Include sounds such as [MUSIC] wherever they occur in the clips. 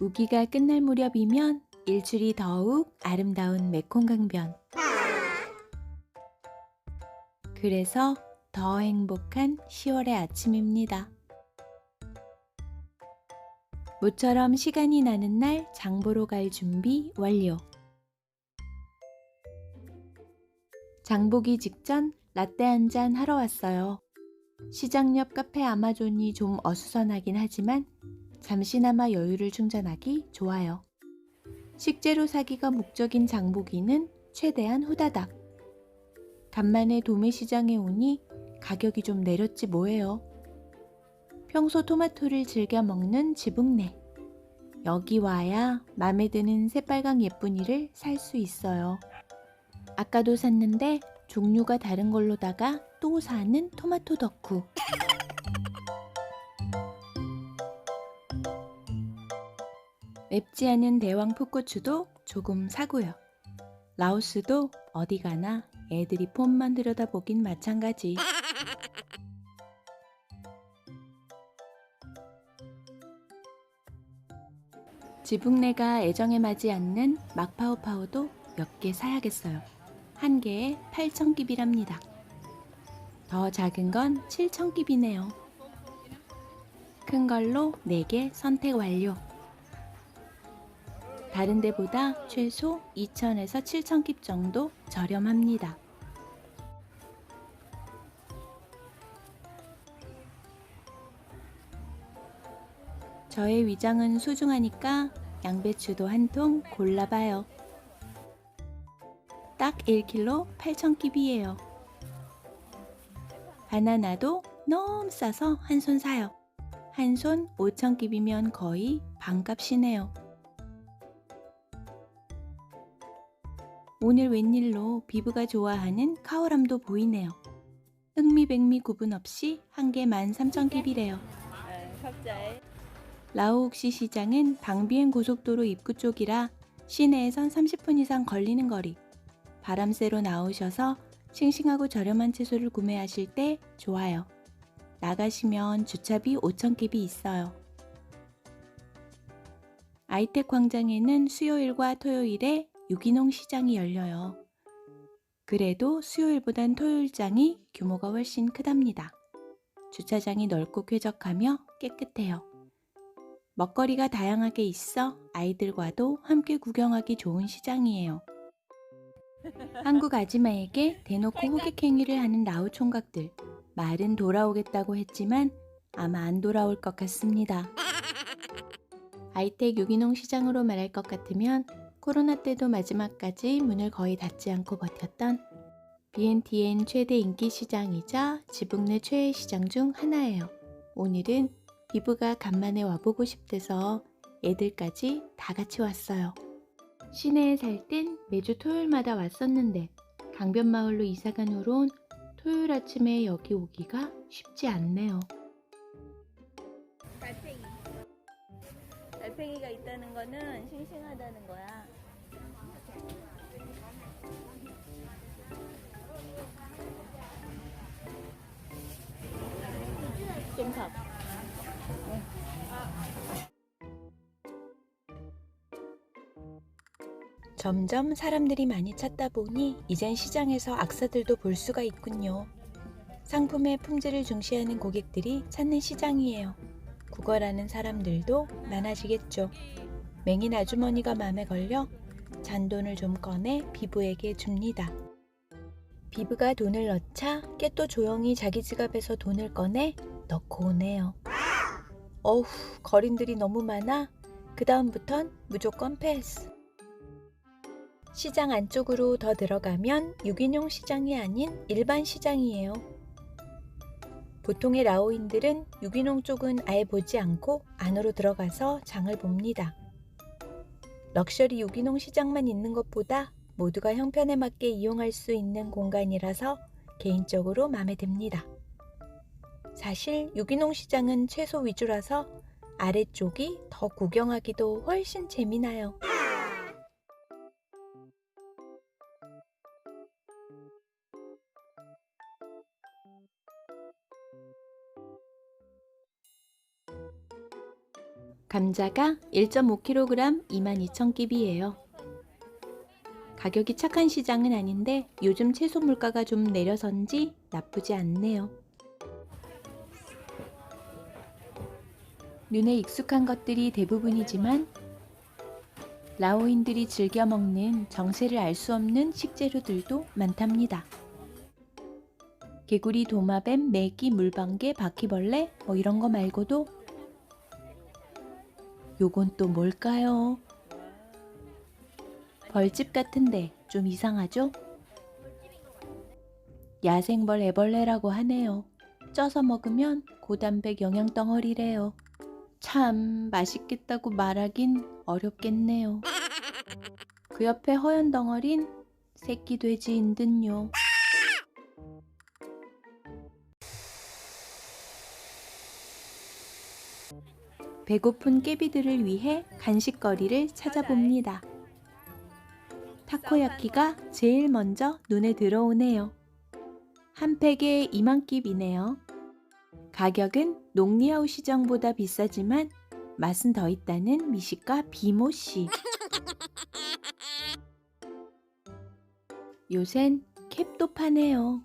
우기가 끝날 무렵이면 일출이 더욱 아름다운 메콩강변. 그래서 더 행복한 10월의 아침입니다. 모처럼 시간이 나는 날 장보러 갈 준비 완료. 장보기 직전 라떼 한 잔 하러 왔어요. 시장 옆 카페 아마존이 좀 어수선하긴 하지만 잠시나마 여유를 충전하기 좋아요. 식재료 사기가 목적인 장보기는 최대한 후다닥. 간만에 도매시장에 오니 가격이 좀 내렸지 뭐예요. 평소 토마토를 즐겨 먹는 지붕내. 여기 와야 맘에 드는 새빨강 예쁜이를 살 수 있어요. 아까도 샀는데 종류가 다른 걸로다가 또 사는 토마토 덕후. 맵지 않은 대왕 풋고추도 조금 사고요. 라오스도 어디 가나 애들이 폰만 들여다보긴 마찬가지. 지붕내가 애정에 맞지 않는 막파오파오도 몇 개 사야겠어요. 한 개에 8,000깁이랍니다. 더 작은 건 7,000깁이네요. 큰 걸로 4개 선택 완료. 다른 데보다 최소 2,000에서 7,000깁 정도 저렴합니다. 저의 위장은 소중하니까 양배추도 한 통 골라봐요. 딱 1kg 8,000깁이에요. 바나나도 너무 싸서 한 손 사요. 한 손 5,000깁이면 거의 반값이네요. 오늘 웬일로 피부가 좋아하는 카오람도 보이네요. 흥미백미 구분 없이 한 개 13,000깁이래요. 갑자기 라오옥시 시장은 방비행 고속도로 입구 쪽이라 시내에선 30분 이상 걸리는 거리. 바람 쐬러 나오셔서 싱싱하고 저렴한 채소를 구매하실 때 좋아요. 나가시면 주차비 5,000깁이 있어요. 아이텍 광장에는 수요일과 토요일에 유기농 시장이 열려요. 그래도 수요일보단 토요일장이 규모가 훨씬 크답니다. 주차장이 넓고 쾌적하며 깨끗해요. 먹거리가 다양하게 있어 아이들과도 함께 구경하기 좋은 시장이에요. 한국 아줌마에게 대놓고 호객 행위를 하는 라오 총각들. 말은 돌아오겠다고 했지만 아마 안 돌아올 것 같습니다. [LAUGHS] 아이텍 유기농 시장으로 말할 것 같으면 코로나 때도 마지막까지 문을 거의 닫지 않고 버텼던 BNTN 최대 인기 시장이자 지붕 내 최애 시장 중 하나예요. 오늘은 비부가 간만에 와보고 싶대서 애들까지 다 같이 왔어요. 시내에 살 땐 매주 토요일마다 왔었는데 강변마을로 이사간 후론 토요일 아침에 여기 오기가 쉽지 않네요. 달팽이 달팽이가 있다는 거는 싱싱하다는 거야 점점 사람들이 많이 찾다 보니 이젠 시장에서 악사들도 볼 수가 있군요. 상품의 품질을 중시하는 고객들이 찾는 시장이에요. 구걸하는 사람들도 많아지겠죠. 맹인 아주머니가 마음에 걸려 잔돈을 좀 꺼내 비부에게 줍니다. 비부가 돈을 넣자 깨또 조용히 자기 지갑에서 돈을 꺼내 넣고 오네요. 어후, 거린들이 너무 많아. 그 다음부턴 무조건 패스. 시장 안쪽으로 더 들어가면 유기농 시장이 아닌 일반 시장이에요. 보통의 라오인들은 유기농 쪽은 아예 보지 않고 안으로 들어가서 장을 봅니다. 럭셔리 유기농 시장만 있는 것보다 모두가 형편에 맞게 이용할 수 있는 공간이라서 개인적으로 마음에 듭니다. 사실 유기농 시장은 채소 위주라서 아래쪽이 더 구경하기도 훨씬 재미나요. 감자가 1.5kg 22,000깁이에요. 가격이 착한 시장은 아닌데 요즘 채소 물가가 좀 내려선지 나쁘지 않네요. 눈에 익숙한 것들이 대부분이지만 라오인들이 즐겨 먹는 정세를 알 수 없는 식재료들도 많답니다. 개구리, 도마뱀, 메기, 물방개, 바퀴벌레 뭐 이런 거 말고도 요건 또 뭘까요? 벌집 같은데 좀 이상하죠? 야생벌 애벌레라고 하네요. 쪄서 먹으면 고단백 영양 덩어리래요. 참 맛있겠다고 말하긴 어렵겠네요. 그 옆에 허연 덩어린 새끼 돼지인 듯요. 배고픈 깨비들을 위해 간식거리를 찾아봅니다. 타코야키가 제일 먼저 눈에 들어오네요. 한 팩에 2만 깁이네요. 가격은 농리아우 시장보다 비싸지만 맛은 더 있다는 미식가 비모 씨. [LAUGHS] 요샌 캡도 파네요.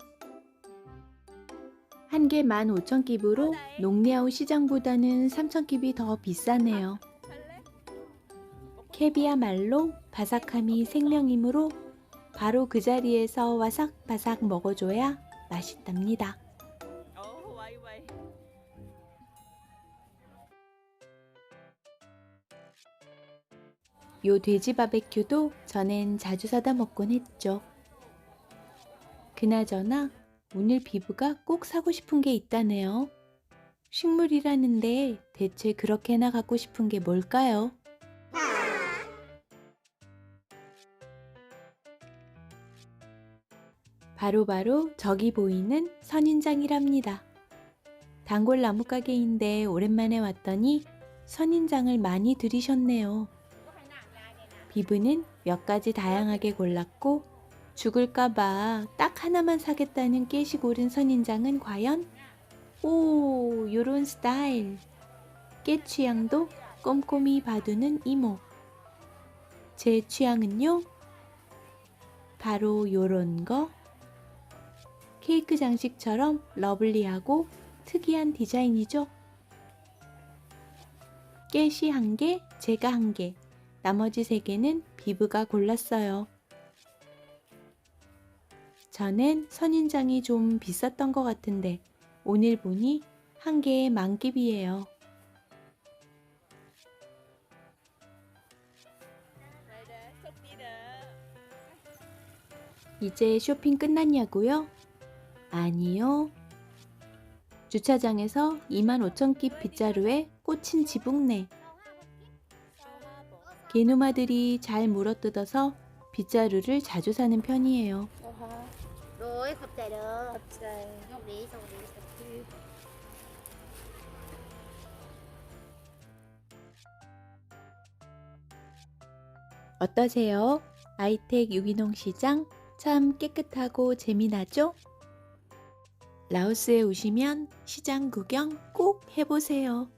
한 개 15,000깁으로 농리아우 시장보다는 3,000깁이 더 비싸네요. 캡이야말로 바삭함이 생명이므로 바로 그 자리에서 와삭바삭 먹어줘야 맛있답니다. 요 돼지 바베큐도 전엔 자주 사다 먹곤 했죠. 그나저나 오늘 피부가 꼭 사고 싶은 게 있다네요. 식물이라는데 대체 그렇게나 갖고 싶은 게 뭘까요? 바로 바로 저기 보이는 선인장이랍니다. 단골 나무 가게인데 오랜만에 왔더니 선인장을 많이 들이셨네요. 비브는 몇 가지 다양하게 골랐고 죽을까봐 딱 하나만 사겠다는 깨시 고른 선인장은 과연? 오 요런 스타일. 깨 취향도 꼼꼼히 봐두는 이모. 제 취향은요? 바로 요런 거. 케이크 장식처럼 러블리하고 특이한 디자인이죠. 깨시 한 개, 제가 한 개, 나머지 세 개는 비브가 골랐어요. 저는 선인장이 좀 비쌌던 것 같은데 오늘 보니 한 개에 속디다. 이제 쇼핑 끝났냐고요? 아니요. 주차장에서 25,000깁 빗자루에 꽂힌 지붕내. 개누마들이 잘 물어뜯어서 빗자루를 자주 사는 편이에요. 갑자기. Không đi, xong đi 어떠세요? 아이텍 유기농 시장 참 깨끗하고 재미나죠? 라오스에 오시면 시장 구경 꼭 해보세요.